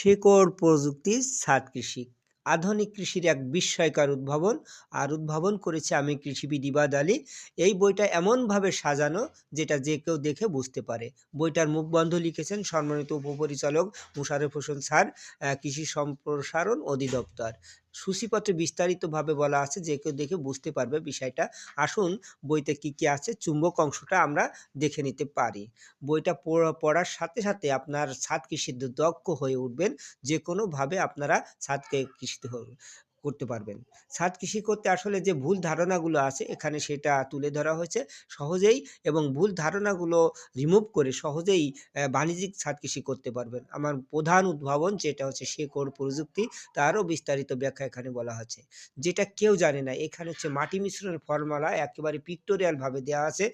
শেকড় প্রযুক্তি ছাদ কৃষি। আধুনিক কৃষির এক বিস্ময়কর উদ্ভাবন। আর উদ্ভাবন করেছে আমি কৃষিবিদ ইবাদ আলী। এই বইটা এমনভাবে সাজানো যেটা যে কেউ দেখে বুঝতে পারে। বইটার মুখবন্ধ লিখেছেন সম্মানিত উপপরিচালক মুশারফ হোসেন স্যার কৃষি সম্প্রসারণ অধিদপ্তর। সূচিপত্রে বিস্তারিতভাবে বলা আছে, যে কেউ দেখে বুঝতে পারবে বিষয়টা। আসুন বইতে কি কি আছে, চুম্বক অংশটা আমরা দেখে নিতে পারি। বইটা পড়া- পড়ার সাথে সাথে আপনার ছাদ কৃষিতে দক্ষ হয়ে উঠবেন। যে কোনোভাবে আপনারা ছাদকে কৃষিতে করতে পারবেন। ছাদ কৃষি করতে আসলে যে ভুল ধারণাগুলো আছে, এখানে সেটা তুলে ধরা হয়েছে। সহজেই এবং ভুল ধারণাগুলো রিমুভ করে সহজেই বাণিজ্যিক ছাদ কৃষি করতে পারবেন। আমার প্রধান উদ্ভাবন যেটা হচ্ছে শেকড় প্রযুক্তি, তারও বিস্তারিত ব্যাখ্যা এখানে বলা আছে যেটা কেউ জানে না, এখানে হচ্ছে মাটি মিশ্রণের ফর্মুলা একেবারে পিক্টোরিয়াল ভাবে দেওয়া আছে।